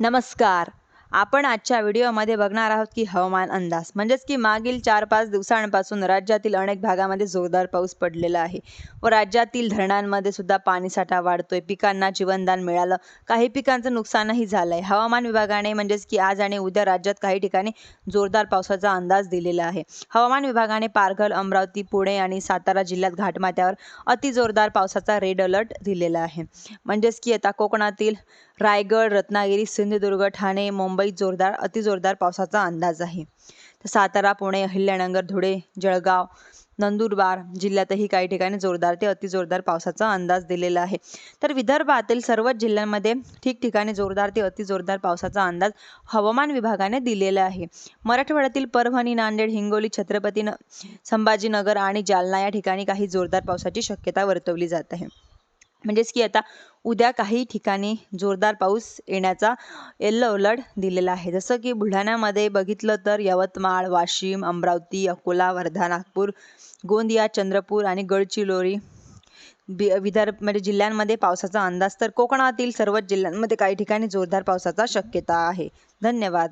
नमस्कार. आपण आजच्या व्हिडिओमध्ये बघणार आहोत की हवामान अंदाज. म्हणजेच की मागील चार पाच दिवसांपासून राज्यातील अनेक भागामध्ये जोरदार पाऊस पडलेला आहे. व राज्यातील धरणांमध्ये सुद्धा पाणीसाठा वाढतोय. पिकांना जीवनदान मिळालं. काही पिकांचं नुकसानही झालं आहे हवामान विभागाने म्हणजेच की आज आणि उद्या राज्यात काही ठिकाणी जोरदार पावसाचा अंदाज दिलेला आहे. हवामान विभागाने पारघर अमरावती पुणे आणि सातारा जिल्ह्यात घाटमाथ्यावर अतिजोरदार पावसाचा रेड अलर्ट दिलेला आहे. म्हणजेच की आता कोकणातील रायगड रत्नागिरी सिंधुदुर्ग ठाणे मुंबई मुंबईत जोरदार अतिजोरदार पावसाचा अंदाज आहे. तर सातारा पुणे अहिल्यानगर धुळे जळगाव नंदुरबार जिल्ह्यातही काही ठिकाणी जोरदार ते अतिजोरदार पावसाचा अंदाज दिलेला आहे. तर विदर्भातील सर्वच जिल्ह्यांमध्ये ठिकठिकाणी जोरदार ते अतिजोरदार पावसाचा अंदाज हवामान विभागाने दिलेला आहे. मराठवाड्यातील परभणी नांदेड हिंगोली छत्रपती न संभाजीनगर आणि जालना या ठिकाणी काही जोरदार पावसाची शक्यता वर्तवली जात आहे. म्हणजेच की आता उद्या काही ठिकाणी जोरदार पाऊस येण्याचा येल्लो अलर्ट दिलेला आहे. जसं की बुलढाण्यामध्ये बघितलं तर यवतमाळ वाशिम अमरावती अकोला वर्धा नागपूर गोंदिया चंद्रपूर आणि गडचिरोली बि विदर्भ म्हणजे जिल्ह्यांमध्ये पावसाचा अंदाज तर कोकणातील सर्वच जिल्ह्यांमध्ये काही ठिकाणी जोरदार पावसाचा शक्यता आहे. धन्यवाद.